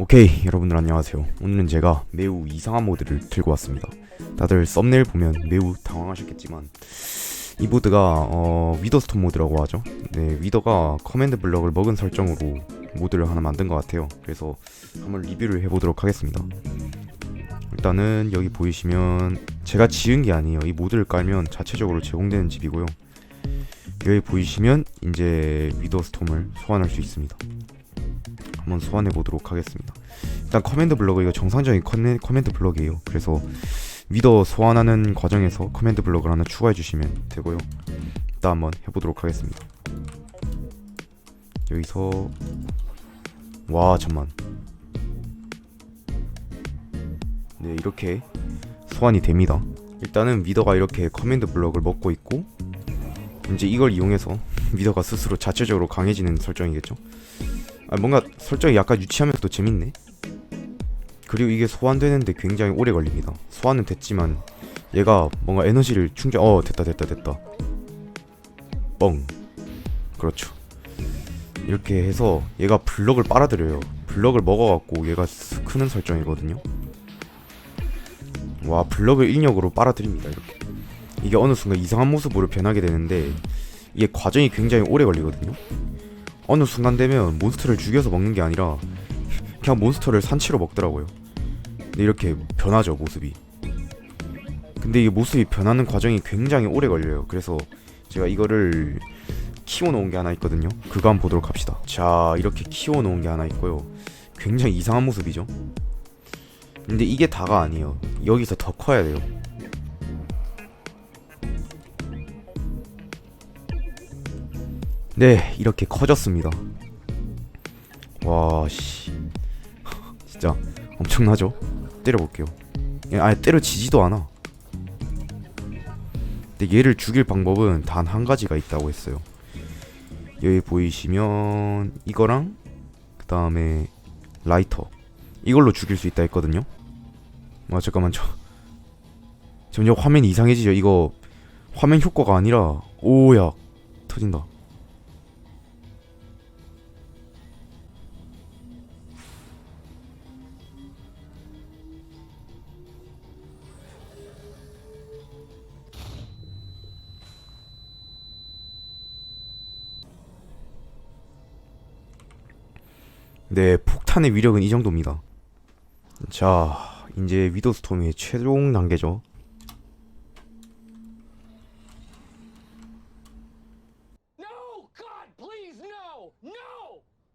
오케이 여러분들 안녕하세요. 오늘은 제가 매우 이상한 모드를 들고 왔습니다. 다들 썸네일 보면 매우 당황하셨겠지만 이 모드가 어, 위더스톤 모드라고 하죠? 네 위더가 커맨드 블럭을 먹은 설정으로 모드를 하나 만든 것 같아요. 그래서 한번 리뷰를 해보도록 하겠습니다. 일단은 여기 보이시면 제가 지은 게 아니에요. 이 모드를 깔면 자체적으로 제공되는 집이고요. 여기 보이시면 이제 위더스톰을 소환할 수 있습니다 한번 소환해 보도록 하겠습니다. 일단 커맨드 블럭은 이거 정상적인 커맨, 커맨드 블럭이에요. 그래서 위더 소환하는 과정에서 커맨드 블럭을 하나 추가해 주시면 되고요. 일단 한번 해보도록 하겠습니다. 여기서 와 잠만. 네 이렇게 소환이 됩니다. 일단은 위더가 이렇게 커맨드 블럭을 먹고 있고 이제 이걸 이용해서 위더가 스스로 자체적으로 강해지는 설정이겠죠. 아, 뭔가 설정이 약간 유치하면서도 재밌네. 그리고 이게 소환되는데 굉장히 오래 걸립니다. 소환은 됐지만 얘가 뭔가 에너지를 충전. 어 됐다 됐다 됐다. 뻥. 그렇죠. 이렇게 해서 얘가 블럭을 빨아들여요. 블럭을 먹어갖고 얘가 스- 크는 설정이거든요. 와 블럭을 인력으로 빨아들입니다. 이렇게. 이게 어느 순간 이상한 모습으로 변하게 되는데 이게 과정이 굉장히 오래 걸리거든요. 어느 순간 되면 몬스터를 죽여서 먹는 게 아니라 그냥 몬스터를 산치로 먹더라고요. 근데 이렇게 변하죠 모습이. 근데 이게 모습이 변하는 과정이 굉장히 오래 걸려요. 그래서 제가 이거를 키워놓은 게 하나 있거든요. 그거 한번 보도록 합시다. 자 이렇게 키워놓은 게 하나 있고요. 굉장히 이상한 모습이죠. 근데 이게 다가 아니에요. 여기서 더 커야 돼요. 네, 이렇게 커졌습니다. 와, 씨. 진짜 엄청나죠? 때려볼게요. 얘 아예 때려지지도 않아. 근데 얘를 죽일 방법은 단 한 가지가 있다고 했어요. 여기 보이시면 이거랑 그 다음에 라이터 이걸로 죽일 수 있다 했거든요. 아 잠깐만 저 점점 화면이 이상해지죠. 이거 화면 효과가 아니라 오야 터진다. 네, 폭탄의 위력은 이 정도입니다. 자, 이제 위도스톰의 최종 단계죠.